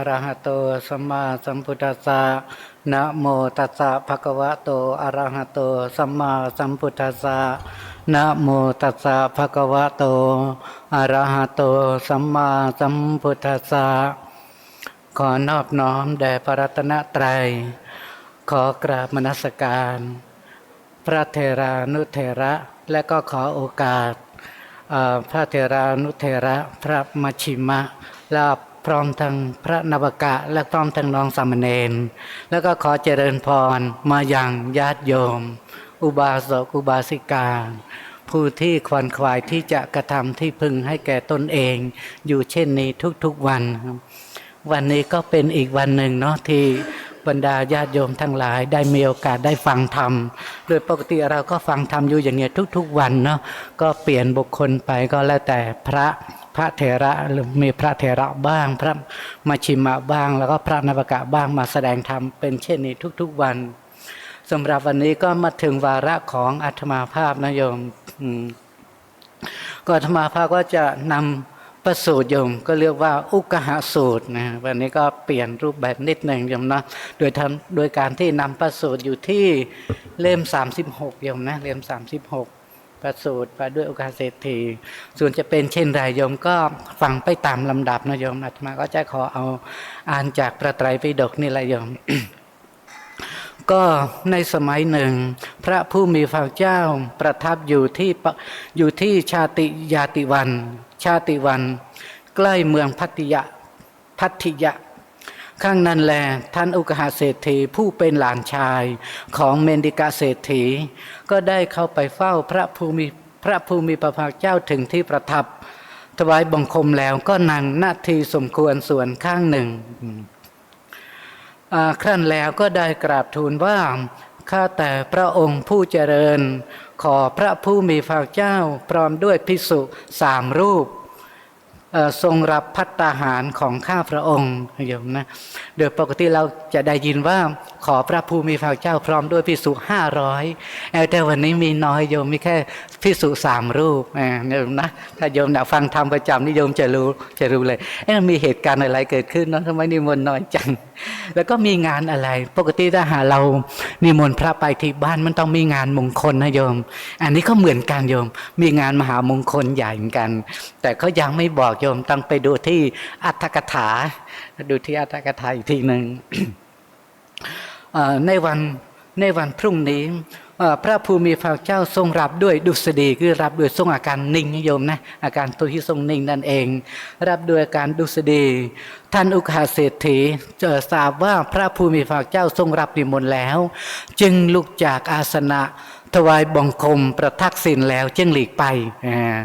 อะระหะโตสัมมาสัมพุทธัสสะนะโมตัสสะภะคะวะโตอะระหะโตสัมมาสัมพุทธัสสะนะโมตัสสะภะคะวะโตอะระหะโตสัมมาสัมพุทธัสสะขอนอบน้อมแด่พระรัตนตรัย ขอกราบมนสการ พระเทรานุเทระ และก็ขอโอกาส พระเทรานุเทระ พระมชชิมะและ พร้อมทั้งพระนวกะและพร้อมทั้งน้องสามเณรแล้วก็ขอเจริญพรมาอย่างญาติโยม อุบาสกอุบาสิกา ผู้ที่ควนขวายที่จะกระทำที่พึงให้แก่ตนเอง อยู่เช่นนี้ทุกๆวัน วันนี้ก็เป็นอีกวันหนึ่งเนาะที่บรรดาญาติโยมทั้งหลาย ได้มีโอกาสได้ฟังธรรม โดยปกติเราก็ฟังธรรมอยู่อย่างเงี้ยทุก ๆ วันเนาะก็เปลี่ยนบุคคลไปก็แล้วแต่พระ ระเถระหรือมีพระเถระบ้าง พระมาชิมะบ้าง แล้วก็พระนวกะบ้างมาแสดงธรรมเป็นเช่นนี้ทุกๆวันสำหรับวันนี้ก็มาถึงวาระของอัตมาภาพนะโยมก็อัตมาภาพก็จะนำประสูตรโยม ก็เรียกว่าอุกหะสูตรนะวันนี้ก็เปลี่ยนรูปแบบนิดหนึ่งโยมนะโดยทำโดยการที่นำประสูตรอยู่ที่เล่ม 36โยมนะเล่ม36 ประสูตรไปด้วยโอกาสเศรษฐี ส่วนจะเป็นเช่นไรโยมก็ฟังไปตามลำดับนะโยมอาตมาก็จะขอเอาอ่านจากพระไตรปิฎกนี่แหละโยม ก็ในสมัยหนึ่ง พระผู้มีพระเจ้าประทับอยู่ที่ปะอยู่ที่ชาติยาติวัน ชาติวัน ใกล้เมืองพัทยะพัทยะ ข้างนั้นแลท่านอุกหาเศรษฐีผู้เป็นหลานชายของเมนดิกาเศรษฐี ก็ได้เข้าไปเฝ้าพระภูมิพระภูมิพระภาคเจ้าถึงที่ประทับ ถวายบังคมแล้วก็นั่งนาทีสมควรส่วนข้างหนึ่งครั้นแล้วก็ได้กราบทูลว่าข้าแต่พระองค์ผู้เจริญ ขอพระผู้มีพระเจ้าพร้อมด้วยภิกษุสามรูป ทรงรับพัตตาหารของข้าพระองค์โยมนะโดยปกติเราจะได้ยินว่าขอพระผู้มีพระเจ้าพร้อมด้วยภิกษุห้าร้อยแต่วันนี้มีน้อยโยมมีแค่ภิกษุสามรูปอ่าโยมนะถ้าโยมนะฟังธรรมประจำนี่โยมจะรู้จะรู้เลยเอ๊ะมีเหตุการณ์อะไรเกิดขึ้นเนาะทำไมนิมนต์น้อยจังแล้วก็มีงานอะไร ปกติถ้าหาเรานิมนต์พระไปที่บ้านมันต้องมีงานมงคลนะโยม อันนี้ก็เหมือนกันโยม มีงานมหามงคลใหญ่เหมือนกัน แต่เขายังไม่บอกโยมต้องไปดูที่อัตถกถา ดูที่อัตถกถาอีกทีหนึ่งในวันในวันพรุ่งนี้พระภูมิพระเจ้าทรงรับด้วยดุษฎีคือรับด้วยทรงอาการนิ่งนะโยมนะอาการตัวที่ทรงนิ่งนั่นเอง รับด้วยอาการดุษฎีท่านอุคาเศรษฐีเจอทราบว่าพระภูมิพระเจ้าทรงรับนิมนต์แล้ว จึงลุกจากอาสนะถวายบังคมประทักษิณแล้วจึงหลีกไปอ่า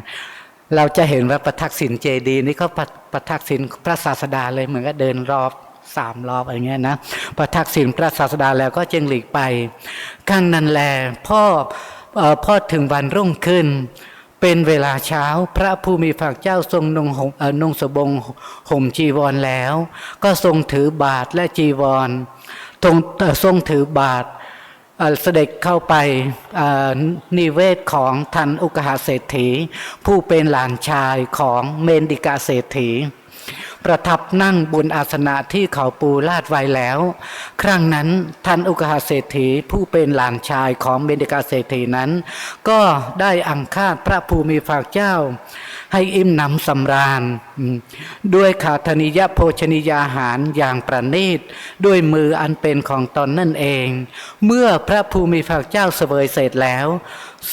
เราจะเห็นว่าประทักษิณเจดีย์นี่เขาประประทักษิณพระศาสดาเลยเหมือนกับเดินรอบสามรอบอะไรเงี้ยนะประทักษิณพระศาสดาแล้วก็จึงหลีกไปข้างนั้นแลพ่อพ่อถึงวันรุ่งขึ้น เป็นเวลาเช้าพระผู้มีพระเจ้าทรงนงห่มเอ่อนุ่งสบงห่มจีวรแล้ว ก็ทรงถือบาทและจีวรทรงทรงถือบาท เสด็จเข้าไปนิเวศของทันอุกหาเศรษฐี ผู้เป็นหลานชายของเมนดิกาเศรษฐี ประทับนั่งบนอาสนะที่เขาปูลาดไว้แล้ว ครั้งนั้นท่านอุกหาเศรษฐีผู้เป็นหลานชายของเมนดิกาเศรษฐีนั้น ก็ได้อังคาดพระภูมิพระเจ้า ให้อิ่มหนำสำราญ ด้วยขาธนิยโภชนิยาหารอย่างประณีต ด้วยมืออันเป็นของตอนนั่นเอง เมื่อพระภูมิพระเจ้าเสวยเสร็จแล้ว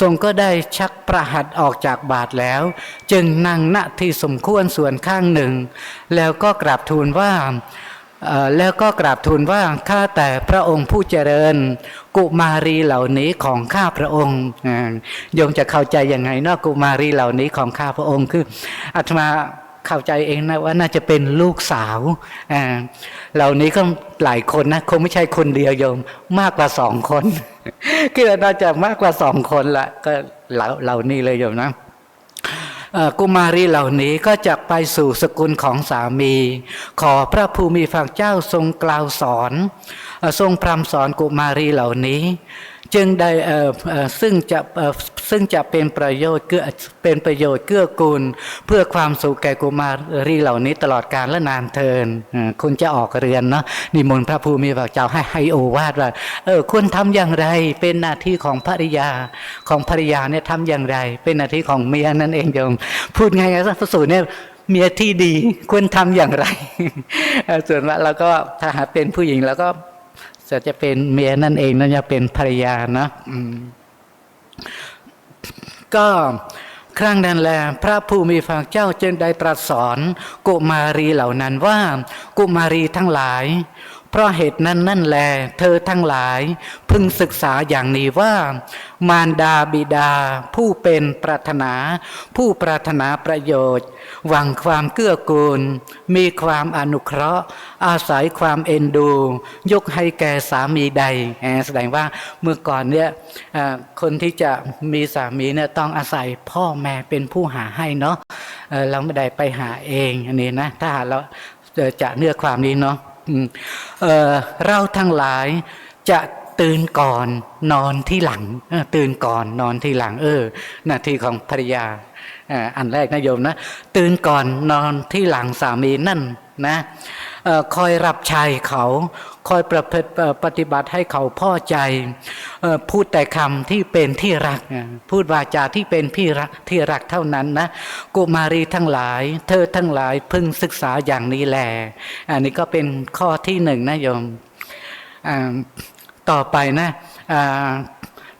ทรงก็ได้ชักประหัตออกจากบาทแล้ว จึงนั่งณที่สมควรส่วนข้างหนึ่ง แล้วก็กราบทูลว่า แล้วก็กราบทูลว่าข้าแต่พระองค์ผู้เจริญ กุมารีเหล่านี้ของข้าพระองค์โยมจะเข้าใจยังไงเนาะกุมารีเหล่านี้ของข้าพระองค์คืออาตมาเข้าใจเองนะว่าน่าจะเป็นลูกสาวเหล่านี้ก็หลายคนนะคงไม่ใช่คนเดียวโยมมากกว่าสองคนคือน่าจะมากกว่าสองคนละก็เหล่านี้เลยโยมนะ กุมารีเหล่านี้ก็จะไปสู่สกุลของสามี ขอพระภูมิพระเจ้าทรงกล่าวสอนอทรงพรำสอนกุมารีเหล่านี้ จึงได้ซึ่งจะซึ่งจะเป็นประโยชน์เกื้อเป็นประโยชน์เกื้อกูล เพื่อความสุขแก่กุมารีเหล่านี้ตลอดกาลและนานเทินคุณจะออกเรือนเนาะนิมนต์พระภูมิพระเจ้าให้ให้โอวาทว่าเออควรทำอย่างไร เป็นหน้าที่ของภริยาของภริยาเนี่ยทำอย่างไร เป็นหน้าที่ของเมียนั่นเองโยมพูดไงายๆพระสูตรเนี่ยเมียที่ดีควรทำอย่างไรส่วนว่าเราก็ถ้าหาเป็นผู้หญิงแล้วก็ จะจะเป็นเมียนั่นเองนั่นจะเป็นภรรยานะก็ครั้งนั้นแลพระผู้มีพระเจ้าจึงได้ตรัสสอนกุมารีเหล่านั้นว่า กุมารีทั้งหลาย เพราะเหตุนั้นนั่นแล เธอทั้งหลาย พึงศึกษาอย่างนี้ว่า มารดาบิดา ผู้เป็นปรารถนา ผู้ปรารถนาประโยชน์ หวังความเกื้อกูล มีความอนุเคราะห์ อาศัยความเอ็นดู ยกให้แก่สามีใดแสดงว่าเมื่อก่อนเนี่ยคนที่จะมีสามีเนี่ยต้องอาศัยพ่อแม่เป็นผู้หาให้เนาะเราไม่ได้ไปหาเองอันนี้นะถ้าหาเราจะเนื้อความนี้เนาะ เเราทั้งหลายจะตื่นก่อนนอนที่หลังตื่นก่อนนอนที่หลัง เออ หน้าที่ของภรรยาอ,อันแรกนะโยมนะตื่นก่อนนอนที่หลังสามีนั่นนะออคอยรับใช้เขา คอยประพฤติปฏิบัติให้เขาพ่อใจ พูดแต่คำที่เป็นที่รัก พูดวาจาที่เป็นพี่รักที่รักเท่านั้นนะกุมารีทั้งหลาย เธอทั้งหลายพึงศึกษาอย่างนี้แล อันนี้ก็เป็นข้อที่หนึ่งนะโยมต่อไปนะ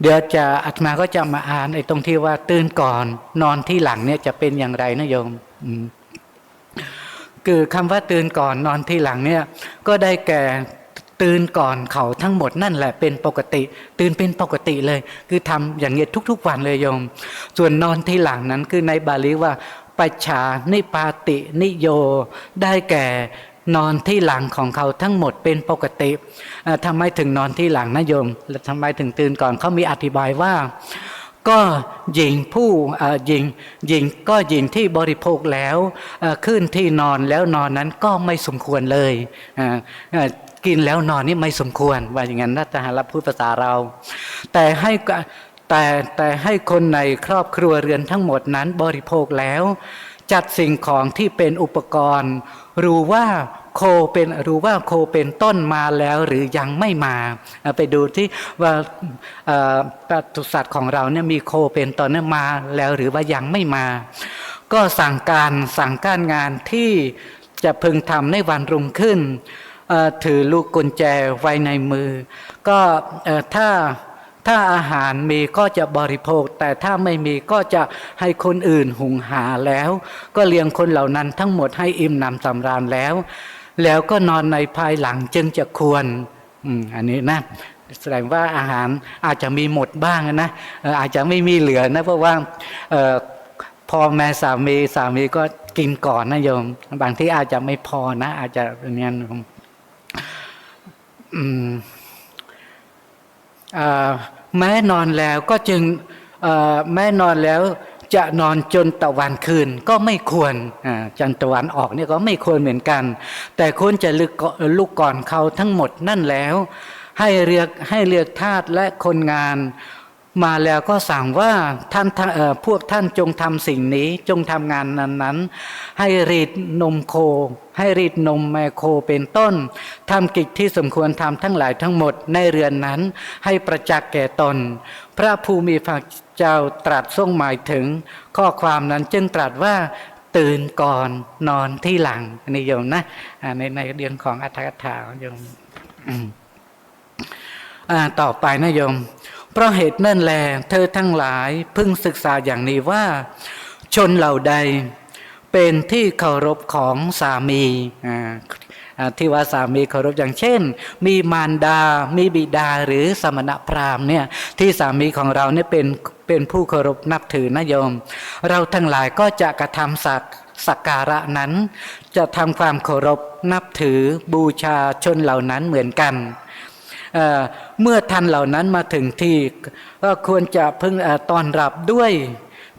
เดี๋ยวจะอาตมาก็จะมาอ่านไอ้ตรงที่ว่าตื่นก่อนนอนที่หลังเนี่ยจะเป็นอย่างไรนะโยมอืมคือคำว่าตื่นก่อนนอนที่หลังเนี่ยก็ได้แก่ ตื่นก่อนเขาทั้งหมดนั่นแหละเป็นปกติ ตื่นเป็นปกติเลย คือทำอย่างเงี้ยทุก ๆ วันเลยโยม ส่วนนอนที่หลังนั้นคือในบาลีว่าปัจฉานิปาตินิโยได้แก่นอนที่หลังของเขาทั้งหมดเป็นปกติเอ่อทำไมถึงนอนที่หลังนะโยมและทำไมถึงตื่นก่อนเขามีอธิบายว่า ก็หญิงผู้อ่อหญิงหญิงก็หญิงที่บริโภคแล้วขึ้นที่นอนแล้วนอนนั้นก็ไม่สมควรเลยอ่า กินแล้วนอนนี่ไม่สมควร ว่าอย่างนั้นนะทหารรับพูดภาษาเรา แต่ให้แต่แต่ให้คนในครอบครัวเรือนทั้งหมดนั้นบริโภคแล้ว จัดสิ่งของที่เป็นอุปกรณ์ รู้ว่าโคเป็นรู้ว่าโคเป็นต้นมาแล้วหรือยังไม่มา ไปดูที่ว่าปศุสัตว์ของเราเนี่ยมีโคเป็นต้นเนี่ยมาแล้วหรือว่ายังไม่มา ก็สั่งการสั่งการงานที่จะพึงทำในวันรุ่งขึ้น ถือลูกกุญแจไว้ในมือ ก็ถ้าถ้าอาหารมีก็จะบริโภค แต่ถ้าไม่มีก็จะให้คนอื่นหุงหาแล้ว ก็เลี้ยงคนเหล่านั้นทั้งหมดให้อิ่มหนำสำราญแล้ว แล้วก็นอนในภายหลังจึงจะควรอันนี้นะแสดงว่าอาหารอาจจะมีหมดบ้างนะอาจจะไม่มีเหลือนะเพราะว่าออพอแม่สามีสามีก็กินก่อนนะโยม บางที่อาจจะไม่พอนะ อาจจะอย่างนี้นอืมอ่า แม้นอนแล้วก็จึงแม้นอนแล้วจะนอนจนตะวันคืนก็ไม่ควรจันตะวันออกเนี่ยก็ไม่ควรเหมือนกัน แต่ควรจะลุกลุกก่อนเขาทั้งหมดนั่นแล้ว ให้เรียกให้เรียกทาสและคนงาน มาแล้วก็สั่งว่าท่านพวกท่านจงทำสิ่งนี้จงทำงานนั้นๆให้รีดนมโค ให้รีดนมแมโคเป็นต้นทำกิจที่สมควรทำทั้งหลายทั้งหมดในเรือนนั้น ให้ประจักษ์แก่ตน พระภูมิพระเจ้าตรัสทรงหมายถึง ข้อความนั้นจึงตรัสว่าตื่นก่อนนอนที่หลังนนี้โยมนะในในเดือนของอัตถกถาโยมต่อไปนะโยม เพราะเหตุนั่นแล เธอทั้งหลายพึงศึกษาอย่างนี้ว่า ชนเหล่าใด เป็นที่เคารพของสามีที่ว่าสามีเคารพอย่างเช่น มีมารดา มีบิดาหรือสมณพราหมณ์เนี่ยที่สามีของเราเนี่ยเป็นเป็นผู้เคารพนับถือนะโยม เราทั้งหลายก็จะกระทำสักสักการะนั้น จะทำความเคารพนับถือบูชาชนเหล่านั้นเหมือนกัน เเมื่อท่านเหล่านั้นมาถึงที่ก็ควรจะพึงเอ่อต้อนรับด้วย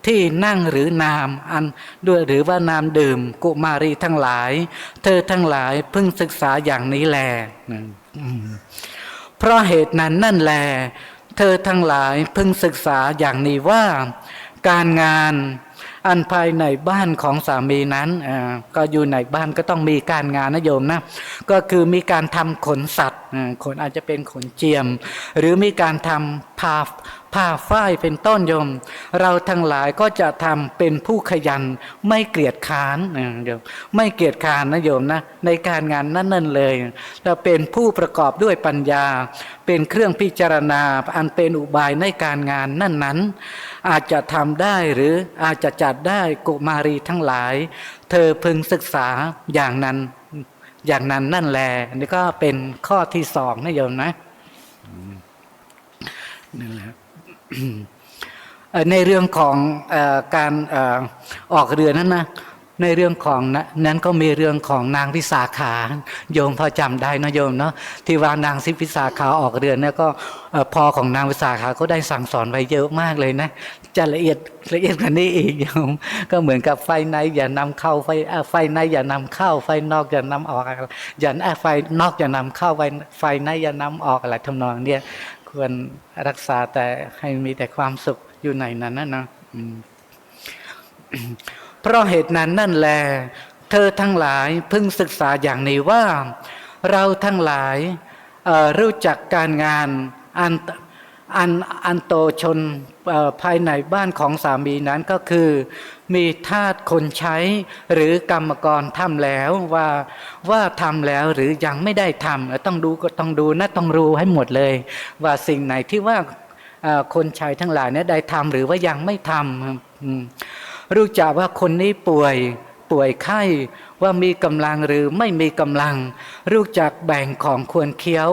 ที่นั่งหรือนามอันด้วยหรือว่านามดื่มกุมารีทั้งหลาย เธอทั้งหลายพึงศึกษาอย่างนี้แลเพราะเหตุนั้นนั่นแล เธอทั้งหลายพึงศึกษาอย่างนี้ว่า การงาน อันภายในบ้านของสามีนั้นก็อยู่ในบ้านก็ต้องมีการงานนะโยมนะก็คือมีการทำขนสัตว์ขนอาจจะเป็นขนเจียม หรือมีการทำพา ผ้าฝ้ายเป็นต้นโยม เราทั้งหลายก็จะทำเป็นผู้ขยันไม่เกลียดค้านโยมไม่เกลียดค้านนะโยมนะในการงานนั้นนั่นเลยเราเป็นผู้ประกอบด้วยปัญญา เป็นเครื่องพิจารณาอันเป็นอุบายในการงานนั่นนั้นอาจจะทำได้หรืออาจจะจัดได้กุมารีทั้งหลาย เธอพึงศึกษาอย่างนั้นอย่างนั้นนั่นแหละนนี้ก็เป็นข้อที่สองนะโยมนะนั่นแหละ ในเรื่องของอการอออกเรือนั้นนะในเรื่องของน,นั้นก็มีเรื่องของนางวิสาขาโยมพอจำได้นะโยมเนาะที่ว่านางสิวิสาขาออกเรือเนี่ยก็พอของนางวิสาขาก็ได้สั่งสอนไว้เยอะมากเลยนะจะละเอียดละเอียดกว่านี้อีกโยมก็เหมือนกับไฟในอย่านำเข้าไฟไฟในอย่านำเข้า ไฟนอกอย่านำออกอย่าเอ่อไฟนอกอย่านำเข้าไฟไฟในอย่านำออกอะไรทำนองเนี่ย ควรรักษาแต่ให้มีแต่ความสุขอยู่ในนั้นนะนะเพราะเหตุนั้นนั่นแล เธอทั้งหลายพึงศึกษาอย่างนี้ว่า เราทั้งหลายรู้จักการงานอัน อันอันโตชนภายในบ้านของสามีนั้นก็คือ มีทาสคนใช้หรือกรรมกรทำแล้วว่าว่าทำแล้วหรือยังไม่ได้ทำต้องดูก็ต้องดูนะต้องรู้ให้หมดเลย ว่าสิ่งไหนที่ว่าคนใช้ทั้งหลายเนี่ยได้ทำหรือว่ายังไม่ทำรู้จักว่าคนนี้ป่วยป่วยไข้ ว่ามีกำลังหรือไม่มีกำลัง รู้จักแบ่งของควรเคี้ยว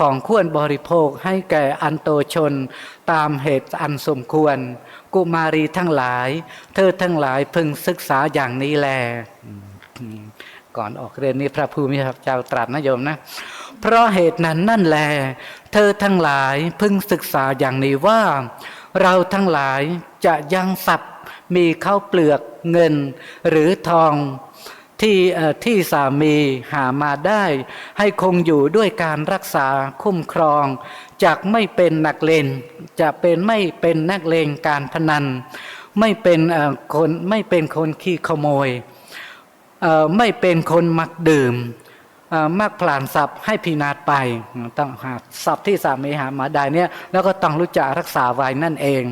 ของควรบริโภคให้แก่อันโตชน ตามเหตุอันสมควร กุมารีทั้งหลาย เธอทั้งหลายพึงศึกษาอย่างนี้แล ก่อนออกเรียนนี้พระภูมิพระเจ้าตรัสนะโยมนะ เพราะเหตุนั้นนั่นแล เธอทั้งหลายพึงศึกษาอย่างนี้ว่า เราทั้งหลายจะยังทรัพย์มีข้าวเปลือกเงินหรือทอง ที่ที่สามีหามาได้ ให้คงอยู่ด้วยการรักษาคุ้มครองจากไม่เป็นนักเลงจะเป็นไม่เป็นนักเลงการพนัน ไม่เป็นคนไม่เป็นคนขี้ขโมย ไม่เป็นคนมักดื่มมักผลานทรัพย์ให้พินาศไปต้องหาทรัพย์ที่สามีหามาได้เนี่ยแล้วก็ต้องรู้จักรักษาไว้นั่นเอง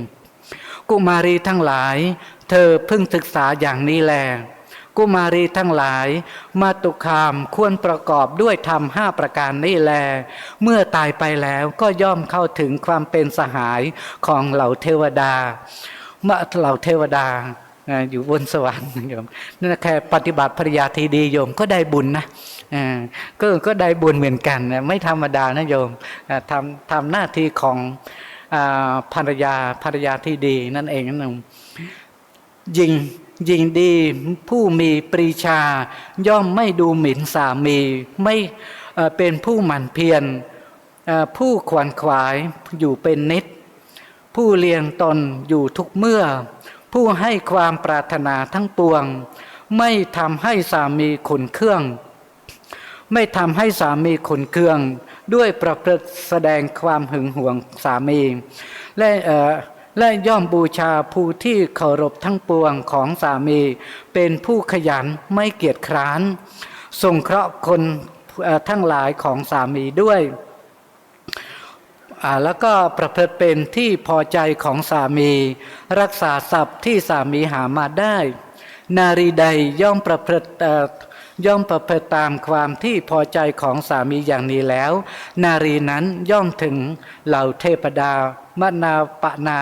กุมารีทั้งหลาย เธอเพิ่งศึกษาอย่างนี้แล กุมารีทั้งหลาย มาตุคามควรประกอบด้วยธรรมห้าประการนี้แล เมื่อตายไปแล้วก็ย่อมเข้าถึงความเป็นสหายของเหล่าเทวดาเมื่อเหล่าเทวดาอยู่บนสวรรค์โยมนั่นแค่ปฏิบัติภริยาทีดีโยมก็ได้บุญนะก็ก็ได้บุญเหมือนกันไม่ธรรมดานะโยมทำทำหน้าที่ของภรรยาภรรยาที่ดีนั่นเองนั่นเองยิง ยิงดีผู้มีปรีชา ย่อมไม่ดูหมิ่นสามีไม่เป็นผู้หมั่นเพียรผู้ขวนขวายอยู่เป็นนิด ผู้เลี้ยงตนอยู่ทุกเมื่อ ผู้ให้ความปรารถนาทั้งปวง ไม่ทำให้สามีขุนเครื่อง ไม่ทำให้สามีขุนเครื่อง ด้วยประพฤติแสดงความหึงหวงสามี และ และย่อมบูชาผู้ที่เคารพทั้งปวงของสามี เป็นผู้ขยันไม่เกียจคร้านสงเคราะห์คนทั้งหลายของสามีด้วยแล้วก็ประพฤติเป็นที่พอใจของสามี รักษาทรัพย์ที่สามีหามาได้ นารีใดย่อมประพฤติย่อมประพฤติตามความที่พอใจของสามีอย่างนี้แล้ว นารีนั้นย่อมถึงเหล่าเทพดา มนาปนา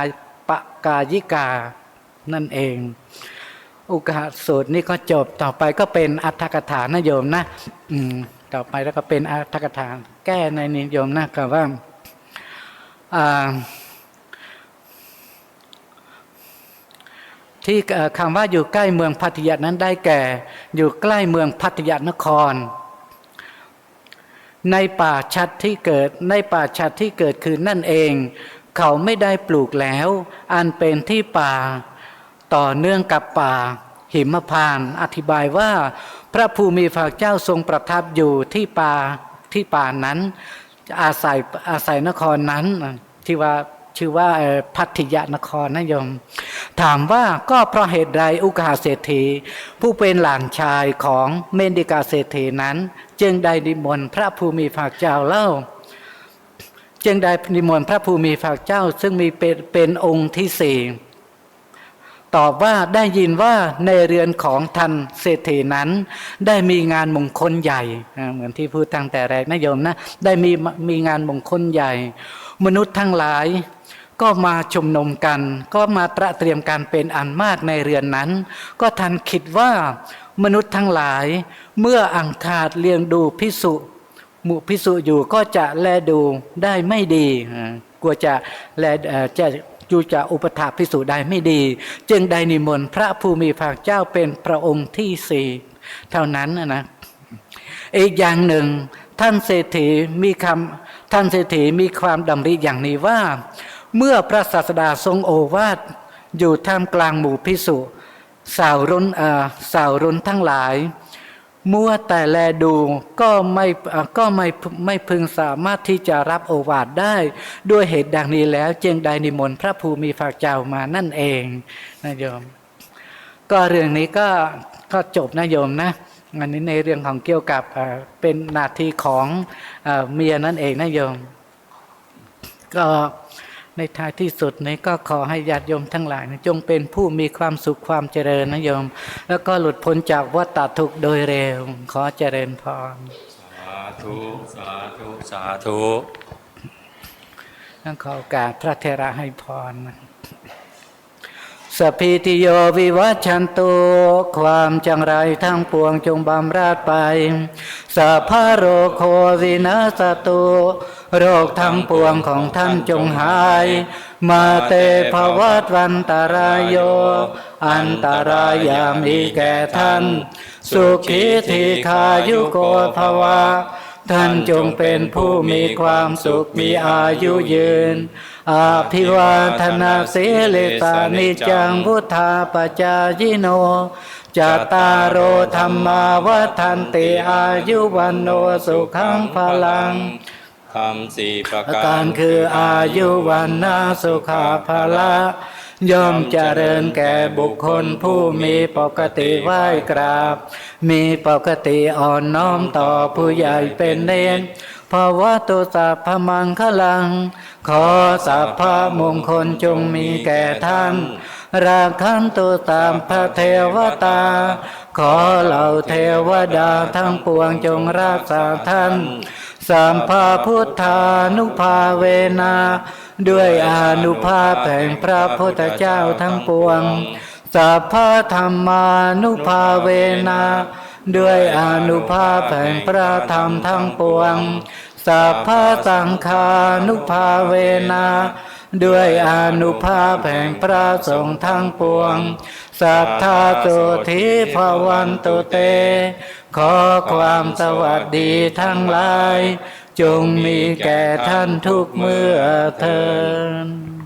ปกายิกา นั่นเอง อุกาสูตรนี่ก็จบต่อไปก็เป็นอัตถกถานะโยมนะอืมต่อไปแล้วก็เป็นอัตถกถาแก้ในนิยมนะก็ว่าอ่าที่คำว่าอยู่ใกล้เมืองพัทยานั้นได้แก่ อยู่ใกล้เมืองพัทยานคร ในป่าชัดที่เกิดในป่าชัดที่เกิดคือนั่นเอง เขาไม่ได้ปลูกแล้ว อันเป็นที่ป่า ต่อเนื่องกับป่า หิมพานต์อธิบายว่า พระภูมิพระเจ้าทรงประทับอยู่ที่ป่าที่ป่านั้น อาศัยอาศัยนครนั้นที่ว่าชื่อว่าพัทยานครนะโยม ถามว่าก็เพราะเหตุใดอุกาเศรษฐี ผู้เป็นหลานชายของเมนดิกาเศรษฐีนั้น จึงได้นิมนพระภูมิภาคเจ้าเล่า จึงได้นิมนต์พระภูมิภาคเจ้าซึ่งมีเป็นปนองค์ที่สี่ตอบว่าได้ยินว่าในเรือนของท่านเศรษฐีนั้น ได้มีงานมงคลใหญ่ เหมือนที่พูดตั้งแต่แรกนะโยมนะ ได้มีมีงานมงคลใหญ่ มนุษย์ทั้งหลาย ก็มาชุมนุมกัน ก็มาตระเตรียมการเป็นอันมากในเรือนนั้น ก็ทันคิดว่ามนุษย์ทั้งหลาย เมื่ออังคาดเลี้ยงดูพิสุ มู่พิสุอยู่ก็จะแลดูได้ไม่ดีกลัวจะแลเอ่อจะจูจะอุปถาพิสุได้ไม่ดี จึงได้นิมนต์พระภูมิภาคเจ้าเป็นพระองค์ที่สี่เท่านั้นนะนะอีกอย่างหนึ่งท่านเศรษฐีมีคำท่านเศรษฐีมีความดำริอย่างนี้ว่า เมื่อพระศาสดาทรงโอวาทอยู่ท่ามกลางหมู่พิสุสาวรุนสาวรุนทั้งหลาย มัวแต่แลดูก็ไม่ก็ไม่ไม่พึงสามารถที่จะรับโอวาทได้ ด้วยเหตุดังนี้แล้วจึงได้นิมนต์พระภูมิภาคเจ้ามานั่นเองนะโยม ก็เรื่องนี้ก็ก็จบนะโยมนะอันนี้ในเรื่องของเกี่ยวกับเป็นนาทีของเมียนั่นเองนะโยม ก็ ในท้ายที่สุดนี้ก็ขอให้ญาติโยมทั้งหลายนะจงเป็นผู้มีความสุขความเจริญนะโยม แล้วก็หลุดพ้นจากวัฏฏทุกข์โดยเร็ว ขอเจริญพรสาธุสาธุสาธุต้องขอโอกาสพระเทระให้พรนะสพพิติโยวิวัชชันตุความจังไรทั้งปวงจงบำราดไปสัพพะโรโควินาสตุ โรคทั้งปวงของท่านจงหาย มาเตภวัตวันตรายโย อันตรายามีแก่ท่าน สุขีทีขายุโกภวะท่านจงเป็นผู้มีความสุขมีอายุยืน อาภิวาทนาสิลิสานิจังพุทธาปจายิโนจตตารโอธรรมาวัฏันติอายุวันโนสุขังพลัง คำสี่ประอาการการคืออายุวันนาสุขาภาละย่อมเจริญแก่บุคคลผู้มีปกติไหว้กราบ มีปกติอ่อนน้อมต่อผู้ใหญ่เป็นเนนภาวะตุสัพพมังคลัง ขอสัพพมงคลจงมีแก่ท่าน ราคันตุตามพระเทวตา ขอเหล่าเทวดาทั้งปวงจงรักษาท่าน สัมภาพุทธานุภาเวนา ด้วยอนุภาพแห่งพระพุทธเจ้าทั้งปวง สัพพะธรรมานุภาเวนา ด้วยอนุภาพแห่งพระธรรมทั้งปวง สัพพะสังฆานุภาเวนา ด้วยอนุภาพแห่งพระสงฆ์ทั้งปวง สัทธาโสธิภวันตุเต ขอความสวัสดีทั้งหลาย จงมีแก่ท่านทุกเมื่อเทิน